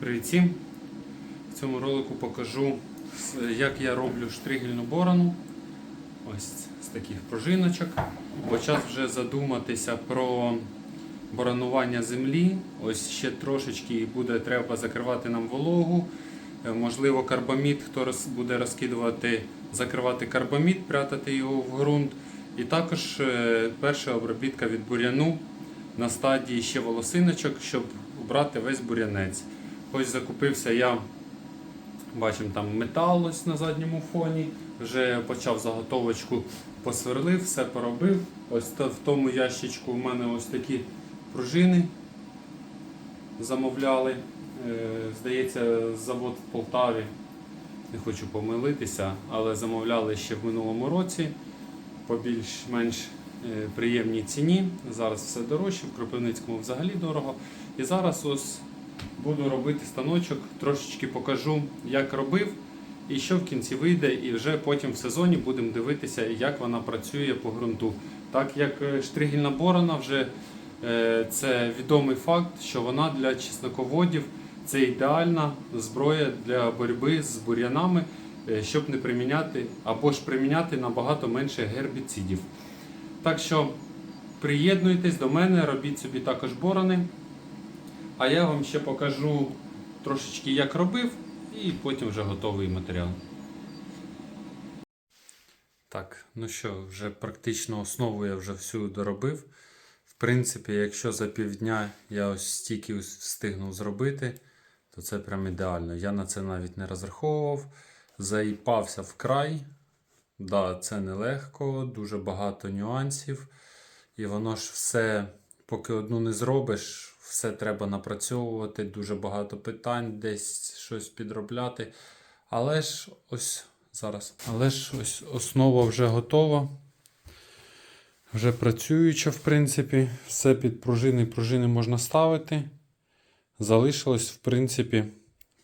Привіт! В цьому ролику покажу, як я роблю штригельну борону. Ось з таких пружиночок. Почав вже задуматися про боронування землі. Ось ще трошечки буде треба закривати нам вологу. Е, Можливо, карбамід, хто буде розкидувати, закривати карбамід, прятати його в ґрунт. І також е, перша обробітка від бур'яну на стадії ще волосиночок, щоб убрати весь бур'янець. Ось закупився я, бачимо там метал ось на задньому фоні. Вже почав заготовочку, посверлив, все поробив. Ось в тому ящичку в мене ось такі пружини замовляли. Е, Здається, завод в Полтаві. Не хочу помилитися, але замовляли ще в минулому році по більш-менш е, приємній ціні. Зараз все дорожче, в Кропивницькому взагалі дорого. І зараз ось буду робити станочок, трошечки покажу, як робив і що в кінці вийде. І вже потім в сезоні будемо дивитися, як вона працює по ґрунту. Так як е, штригельна борона вже е, це відомий факт, що вона для чесноководів це ідеальна зброя для боротьби з бур'янами, е, щоб не приміняти або ж приміняти набагато менше гербіцидів. Так що приєднуйтесь до мене, робіть собі також борони. А я вам ще покажу трошечки, як робив, і потім вже готовий матеріал. Так, ну що, вже практично основу я вже всю доробив. В принципі, якщо за півдня я ось стільки ось встигнув зробити, то це прям ідеально. Я на це навіть не розраховував. Заїпався вкрай. Да, це нелегко, дуже багато нюансів. І воно ж все, поки одну не зробиш, все треба напрацьовувати, дуже багато питань, десь щось підробляти. Але ж ось зараз. Але ж ось основа вже готова. Вже працююча, в принципі, все під пружини. Пружини можна ставити. Залишилось, в принципі,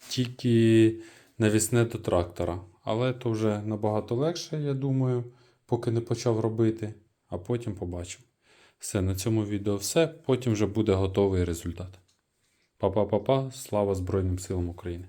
тільки навісне до трактора. Але то вже набагато легше, я думаю, поки не почав робити, а потім побачимо. Все, на цьому відео все. Потім вже буде готовий результат. Па-па-па-па, слава Збройним силам України!